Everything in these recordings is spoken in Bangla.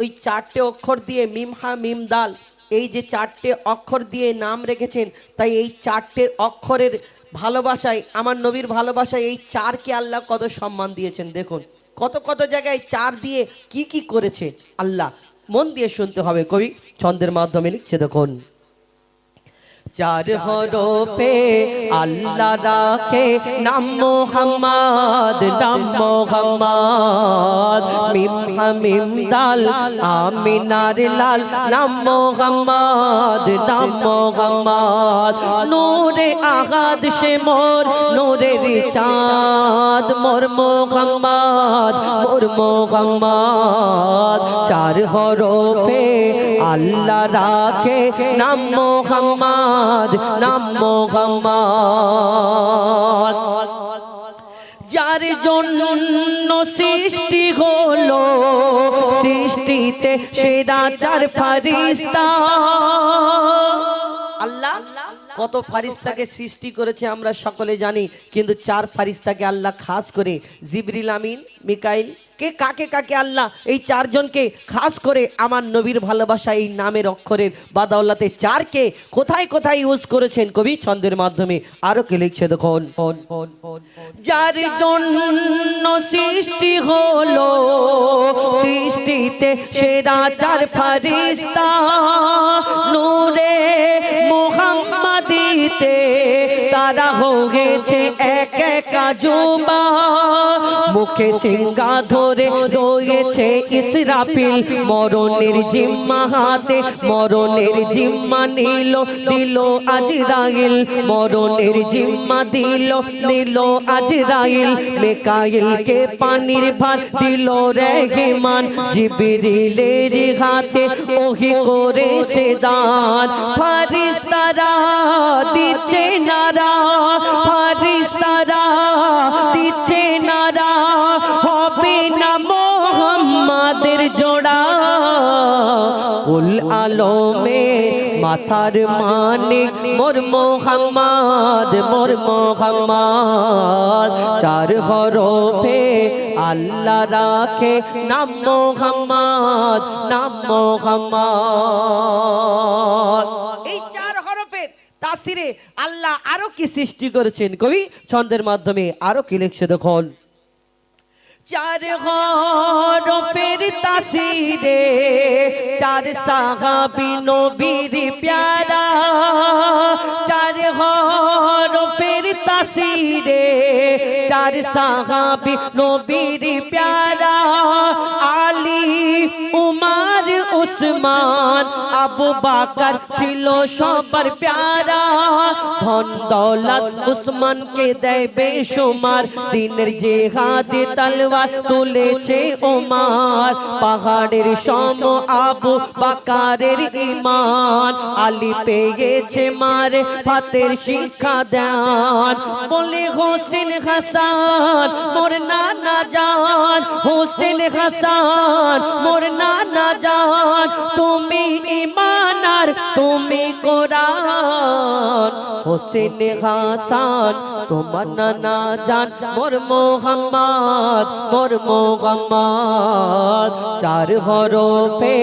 ওই চারটে অক্ষর দিয়ে মিম, হা, মিম, দাল। এই যে চারটে অক্ষর দিয়ে নাম রেখেছেন, তাই এই চারটে অক্ষরের ভালোবাসায়, আমার নবীর ভালোবাসায় এই চারকে আল্লাহ কত সম্মান দিয়েছেন দেখুন। কত কত জায়গায় চার দিয়ে কি কি করেছে আল্লাহ। মন দিয়ে শুনতে হবে কবি, ছন্দের মাধ্যমে লিখছে দেখুন। চার হরফে আল্লাহ রাখে নাম মোহাম্মদ নাম মোহাম্মদ। মিম হা মিম দাল আমিনার লাল নাম মোহাম্মদ নাম মোহাম্মদ। নূরে আগাদ সে মোর নূরের চাঁদ মোর মোহাম্মদ মোর মোহাম্মদ। চার হরফে আল্লাহ রাখে নাম মোহাম্মদ নাম মোহাম্মদ। যার জন্য সৃষ্টি হলো সৃষ্টিতে সেরা চার ফারিস্তা আল্লাহ কত ফারিস্তাকে সৃষ্টি করেছে আমরা সকলে জানি, কিন্তু চার ফারিস্তাকে আল্লাহ খাস করে, জিবরিল আমিন, মিকাইল, কে কাকে কাকে আল্লাহ এই চারজনকে খাস করে আমার নবীর ভালোবাসা এই নামের অক্ষরের বাদাউল্লাতে চারকে কোথায় কোথায় ইউজ করেছেন কবি ছন্দের মাধ্যমে? আরও কে লিখছে দেখুন। যার জন্য সৃষ্টি হলো, সৃষ্টিতে সেরা চার ফারিস্তা। হয়েছে এক এক আজুবা মুখে সিঙ্গা ধরে রয়েছে ইসরাফিল। মরণের জিম্মা হাতে, মরণের জিম্মা নিল, দিল আজরাইল। মরণের জিম্মা দিল দিল আজরাইল। মেকাইলকে পানির ভার দিল রেহমান। জিবরিলের হাতে ওহি করেছে দান। ফারিস্তারা দিচ্ছে নারা, ফারিস্তারা, দিচ্ছে নারা, হবে না মোহাম্মদের জোড়া। কুল আলমে মাথার মানিক মোর মোহাম্মদ মোর মোহাম্মদ। চার হরফে আল্লাহ রাখে, নাম মোহাম্মদ নাম মোহাম্মদ। তাসিরে আল্লাহ আরও কি সৃষ্টি করেছেন কবি? ছন্দের মাধ্যমে আরও কি লিখছে দেখুন। চার হরফের তাসিরে, চার সাহাবি নবীর প্যারা, চার হরফের তাসিরে, চার সাহাবি নবীর প্যারা, আলী উমার উসমান আবু বাকার ছিল সবার প্যারা। ধন দৌলত উসমানকে দেয় বেশুমার। দিনের জেহাদে তলবার তুলেছে ওমার। পাহাড়ের সম আবু বাকারের ইমান আলী পেয়েছে মারে ফাতের শিক্ষা দেন। বলে হোসেন হাসান, মোর নানা জান। হোসেন হাসান, মোর নানা জান। তুমি ইমানার তুমি কোরআন। হোসেন হাসান, তোমার নানা জান, মোর মোহাম্মদ মোর মোহাম্মদ। চার হরফে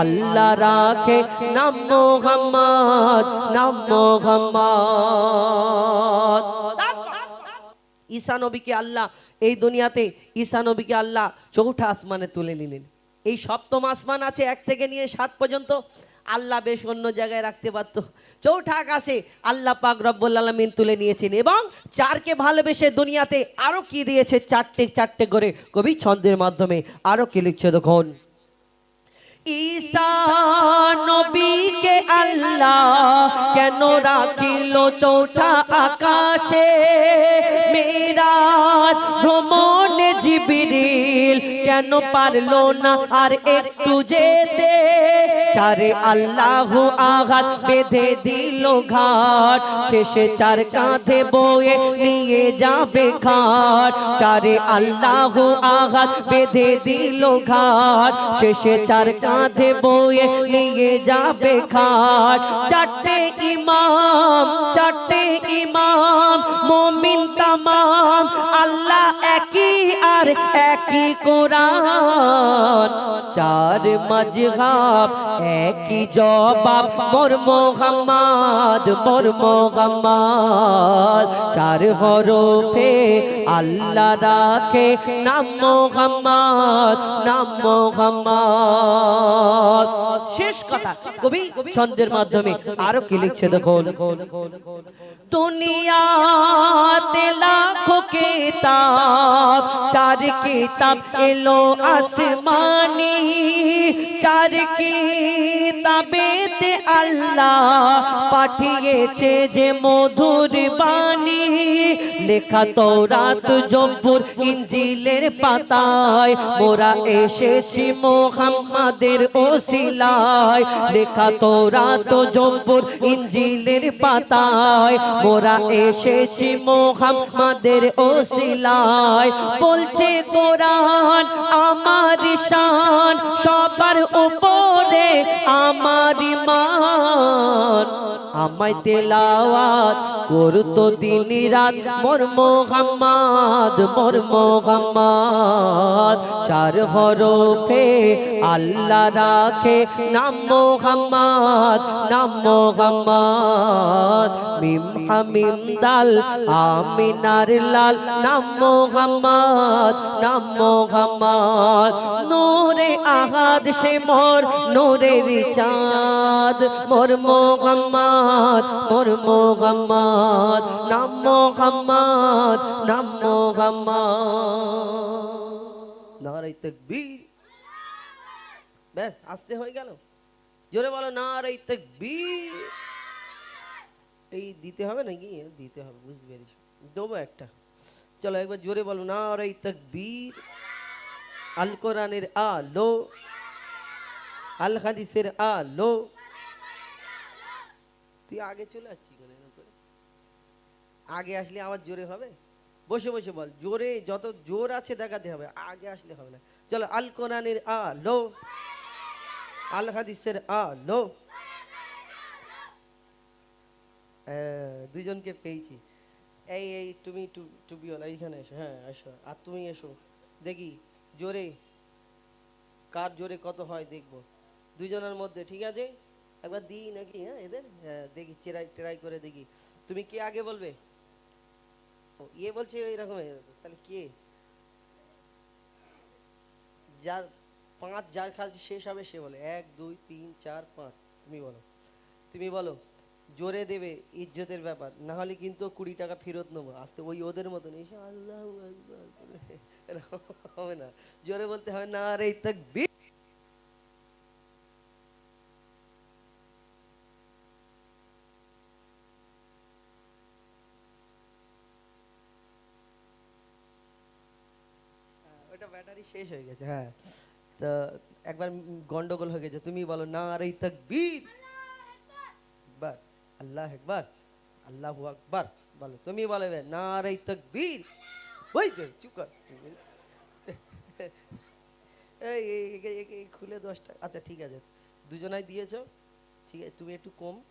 আল্লাহ রাখে, নাম মোহাম্মদ নাম মোহাম্মদ। ঈসা নবীকে আল্লাহ, এই দুনিয়াতে ঈসা নবীকে আল্লাহ চৌঠা আসমানে তুলে নিলেন। এই সপ্তম আসমান আছে, এক থেকে নিয়ে সাত পর্যন্ত। আল্লাহ বেশ অন্য জায়গায় রাখতে পারতো চৌঠা আকাশে আল্লাহ পাক রব্বুল আলমিন তুলে নিয়েছেন এবং চারকে ভালোবেসে দুনিয়াতে আরও কি দিয়েছে চারটে চারটে করে কবি ছন্দের মাধ্যমে আরও কি লিখছে দেখুন। ঈশা নবীকে আল্লাহ কেন রাখিল চৌঠা আকাশে? মেরাজ ভ্রমণে জিবিরিল। কেন পারল না আর একটু যেতে? চারে আল্লাহ আঘাত বেঁধে দিল ঘাট। শেষে চার কাঁধে বয়ে নিয়ে যাবে ঘাট। চারে আল্লাহ আঘাত বেঁধে দিল ঘাট। শেষে চার কাঁধে বয়ে নিয়ে যাবে ঘাট। চারটে ইমাম চারটে ইমাম, মমিন তামাম আল্লাহ একই আর একই কোরআন। চার মজহাব, একই জবাব মোর মোহাম্মদ মোর মোহাম্মদ। চার হরফে আল্লাহ রাখে, নাম মোহাম্মদ নাম মোহাম্মদ। শেষ কথা। কবি ছন্দের মাধ্যমে আরও কি লিখছে দেখুন। দুনিয়াতে লাখো কিতাব চার কিতাব এলো আসমানি চার কিতাবেতে আল্লাহ পাঠিয়েছে যে মধুর বাণী। লেখা তৌরাত জব্বুর ইঞ্জিলের পাতায়। মোরা এসেছি মোহাম্মদের ওসিলায়। লেখা তৌরাত জম্পুর ইঞ্জিলের পাতায়। মোরা এসেছি মোহাম্মদের ওসিলায়। বলছে কোরআন, আমার শান সবার উপরে আমার মান আমায় তেলাওয়াত করতো দিন রাত মোর মোহাম্মদ মোর মোহাম্মদ। চার হরফে আল্লাহ রাখে, নাম মোহাম্মদ নাম মোহাম্মদ। মিম হামিম দাল, আমিনার লাল, নাম মোহাম্মদ নাম মোহাম্মদ। নূরে আহাদ সে মোর, নূরের চাঁদ। মোর মোহাম্মদ মোর মোহাম্মদ, নাম মোহাম্মদ নাম মোহাম্মদ। নারাই তকবীর। ব্যাস, আসতে হয়ে গেল। জোরে বলো নারাই তকবীর। এই দিতে হবে নাকি? দিতে হবে, বুঝতে পেরেছি। দেবো একটা। চলো একবার জোরে বলো নারাই তকবীর। আল কোরআনের আলো, আল হাদিসের আলো। তুই আগে চলে আসছি কেন এরকম করে? আগে আসলে আবার জোরে হবে? বসে বসে বল জোরে যত জোর আছে দেখাতে হবে আগে আসলে হবে না। চলো আল কোরআনের আলো আল হাদিসের আলো হ্যাঁ, দুইজনকে পেয়েছি। এই এই তুমি টু- টুপিওয়ালা এইখানে এসো হ্যাঁ এসো। আর তুমি এসো দেখি জোরে কার জোরে কত হয় দেখব। দুজনের মধ্যে ঠিক আছে? একবার দিই নাকি হ্যাঁ এদের? হ্যাঁ দেখি, চেরাই টেরাই করে দেখি। তুমি কে আগে বলবে? ইয়ে বলছে এরকম তাহলে কে? যার পাঁচ যার কাজ শেষ হবে, সে বলে, এক, দুই, তিন, চার, পাঁচ। তুমি বলো। তুমি বলো, জোরে দেবে ইজ্জতের ব্যাপার, না হলে কিন্তু কুড়ি টাকা ফেরত নেব। আসতে ওই ওদের মতন, এসে আল্লাহ হবে না। জোরে বলতে হবে, না রে তাকবীর। ব্যাটারি শেষ হয়ে গেছে হ্যাঁ। তো একবার গন্ডগোল হয়ে গেছে, তুমি বলো না রে তাকবীর। একবার, আল্লাহ একবার, আল্লাহু আকবার, বলো, তুমি না তাকবীর। ওই যে এই, এই- এই- এই- এই, খুলে দশটা আচ্ছা ঠিক আছে। দুজনাই দিয়েছ, ঠিক আছে, তুমি একটু কম,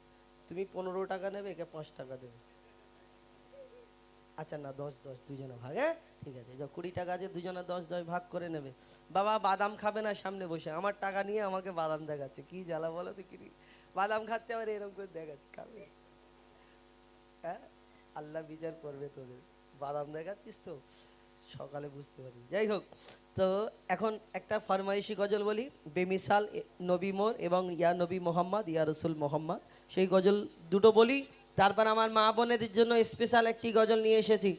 তুমি পনেরো টাকা নেবে, একে পাঁচ টাকা দেবে। আচ্ছা না, দশ দশ দুজনে ভাগ হ্যাঁ? ঠিক আছে যা কুড়ি টাকা আছে দুজনে দশ দশ ভাগ করে নেবে। বাবা, বাদাম খাবে না সামনে বসে। আমার টাকা নিয়ে আমাকে বাদাম দেখাচ্ছে। কি জ্বালা বলো তো কি বাদাম খাচ্ছে আবার এরকম করে দেখাচ্ছে, খাবে? হ্যাঁ? আল্লাহ বিচার করবে তোদের। বাদাম দেখাচ্ছিস তো? সকালে বুঝতে পারবি। যাই হোক, তো এখন একটা ফরমাইশি গজল বলি। বেমিসাল নবী মোর এবং ইয়া নবী মোহাম্মদ, ইয়া রসুল মোহাম্মদ। সেই গজল দুটো বলি। তারপর আমার মা বোনেদের জন্য স্পেশাল একটি গজল নিয়ে এসেছি।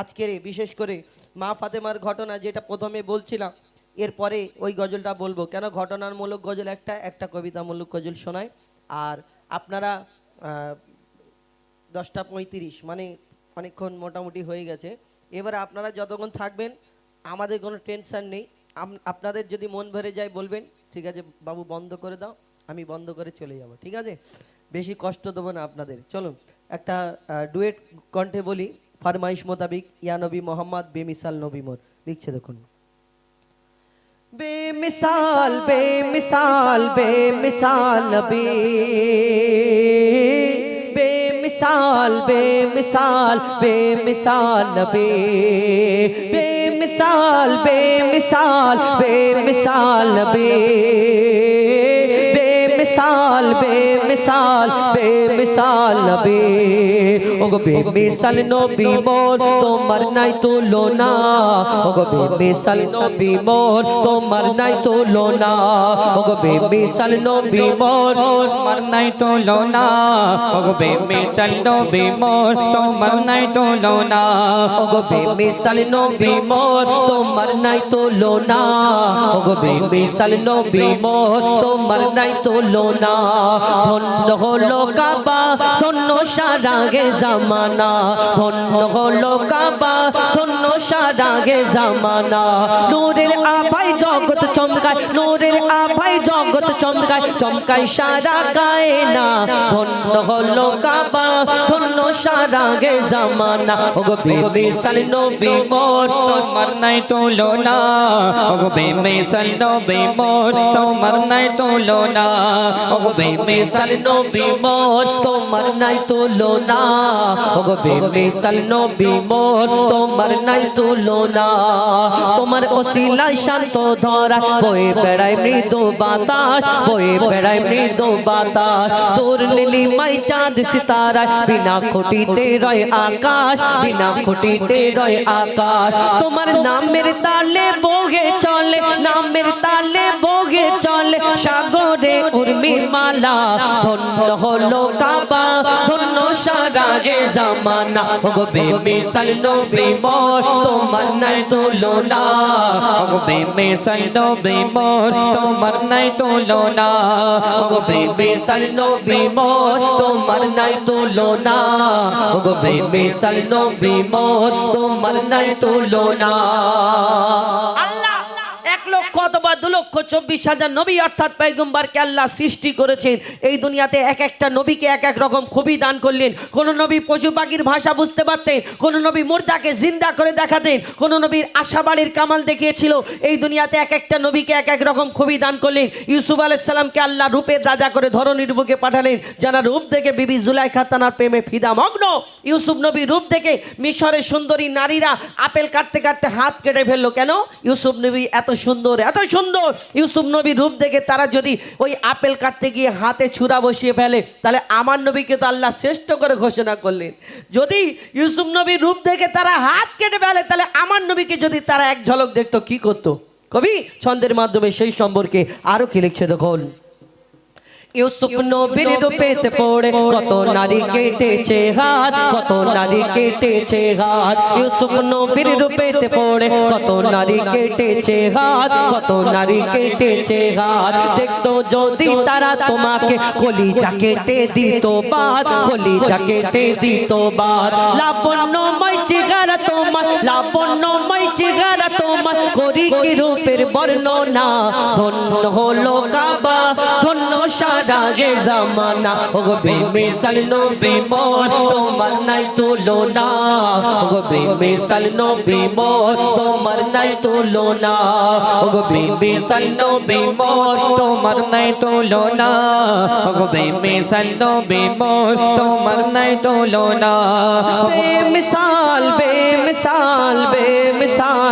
আজকের বিশেষ করে মা ফাতেমার ঘটনা যেটা প্রথমে বলছিলাম, এরপরে ওই গজলটা বলব। কেন ঘটনামূলক গজল একটা? একটা কবিতামূলক গজল শোনায় আর আপনারা দশটা পঁয়ত্রিশ মানে অনেকক্ষণ মোটামুটি হয়ে গেছে। এবার আপনারা যতক্ষণ থাকবেন, আমাদের কোনো টেনশন নেই। আপনাদের যদি মন ভরে যায় বলবেন, ঠিক আছে, বাবু বন্ধ করে দাও, আমি বন্ধ করে চলে যাব, ঠিক আছে? বেশি কষ্ট দেবো না আপনাদের। চলুন, একটা ডুয়েট কণ্ঠে বলি, ফারমাইশ মোতাবিক ইয়া নবী মোহাম্মদ, বেমিসাল নবী মোর। লিখছে দেখুন। বেমিসাল বেমিসাল বেমিসাল নবী। বেমিসাল বেমিসাল বেমিসাল নবী। বেমিসাল বেমিসাল বেমিসাল নবী। বেমিসাল বেমিসাল বেমিসাল নবী ওগো বেমিসাল নবী মোর তোমার নাই তুলনা ওগো বেমিসাল নবী মোর তোমার নাই তুলনা ওগো বেমিসাল নবী মোর তোমার নাই তোলো না ওগো বেমে চলো বেমোর তোমার নাই তোলো না ওগো বেমিসাল নবী মোর তোমার নাই তুলনা ওগো বেমিসাল নবী মোর তোমার নাই তুলনা ধন্য হলো কাবা, ধন্য সারা গে জামানা। ধন্য হলো কাবা, ধন্য সারা গে জামানা। নূরের আভাই জগৎ চমকায়, নূরের আভাই জগৎ চমকায় সারা গায়ে না ধন্য হলো কাবা, ধন্য সারা গে জামানা। ওগো বেমিসাল নবী মোর, তোমার নাই তোলো না ওগো বেমে চলো বেমোর তোমার নাই তোলো না ওগো বেমিসাল নবী মোর, তোমার নাই তুলনা। ওগো বেমিসাল নবী মোর, তোমার নাই তুলনা। তোমার ওসিলায় শান্ত ধরা, বয়ে বেড়ায় মৃদু বাতাস, বয়ে বেড়ায় মৃদু বাতাস। তোর নীলিমাই চাঁদ সিতারা বিনা খুঁটিতে রয় আকাশ, বিনা খুঁটিতে রয় আকাশ। তোমার নামের তালে বগে চলে, নামের মালা, ধন্য হলো কাবা, ধন্য সারা গে জামানা। ওগো বেমিসাল নবী মোর, তোমার নাই তুলনা। ওগো বেমে চলো বেমোর তোমার নাই তোলো না ওগো বেমিসাল নবী মোর, তোমার নাই তুলনা। ওগো বেমিসাল নবী মোর, তোমার নাই তুলনা। লক্ষ চব্বিশ হাজার নবী অর্থাৎ পেগম্বারকে আল্লাহ সৃষ্টি করেছেন। এই দুনিয়াতে এক একটা নবীকে এক এক রকম খুবই দান করলেন। কোন নবী পশু পাখির ভাষা বুঝতে পারতেন, কোন নবী মুর্দাকে জিন্দা করে দেখাতেন, কোন নবীর আশাবাড়ির কামাল দেখিয়েছিল। এই দুনিয়াতে এক একটা নবীকে এক এক রকম খুবই দান করলেন। ইউসুফ আলাইসাল্লামকে আল্লাহ রূপের রাজা করে ধরনীর বুকে পাঠালেন, যারা রূপ থেকে বিবি জুলাইখা তানার প্রেমে ফিদা মগ্ন। ইউসুফ নবী রূপ থেকে মিশরের সুন্দরী নারীরা আপেল কাটতে কাটতে হাত কেটে ফেলল। কেন? ইউসুফ নবী এত সুন্দর এত সুন্দর। ইউসুফ নবী রূপ দেখে তারা যদি ওই আপেল কাটতে গিয়ে হাতে ছুরা বসিয়ে ফেলে, তাহলে আমার নবীকে তো আল্লাহ শ্রেষ্ঠ করে ঘোষণা করলেন। যদি ইউসুফ নবী রূপ দেখে তারা হাত কেটে ফেলে, তাহলে আমার নবীকে যদি তারা এক ঝলক দেখতো, কি করতো? কবি, ছন্দের মাধ্যমে সেই সম্পর্কে আরও কি লিখছে দেখুন? ইউসুফ নবীর রূপেতে পড়ে কত নারী কেটেছে হাত কত নারী কেটেছে হাত। ইউসুফ নবীর রূপেতে পড়ে কত নারী কেটেছে হাত কত নারী কেটেছে হাত। দেখতো যদি তারা তোমাকে কলিজা কেটে দিত বাদ কলিজা কেটে দিত বাদ। লাবণ্যময় চেহারা তোমার লাবণ্যময় চেহারা তোমার করি কি রূপের বর্ণনা ধন্য হলো কাবা, ধন্য সারা গে জামানা। ওগো বেমিসাল নবী মোর তোমার নাই তুলনা। ওগো বেমিসাল নবী মোর তোমার নাই তুলনা। ওগো বেমিসাল নবী মোর তোমার নাই তোলো না ওগো বেমে চলো বেমোর তোমার নাই তোলো না বেমিসাল বেমিসাল বেমিসাল।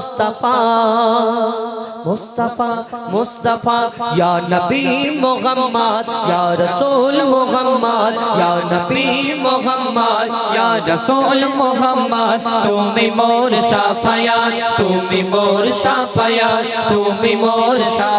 মুস্তাফা মুস্তাফা মুস্তাফা, ইয়া নবী মুহাম্মদ, ইয়া রাসূল মুহাম্মদ, ইয়া নবী মুহাম্মদ, ইয়া রাসূল মুহাম্মদ, তুমি মোর শাফায়াত তুমি মোর শাফায়াত তুমি মোর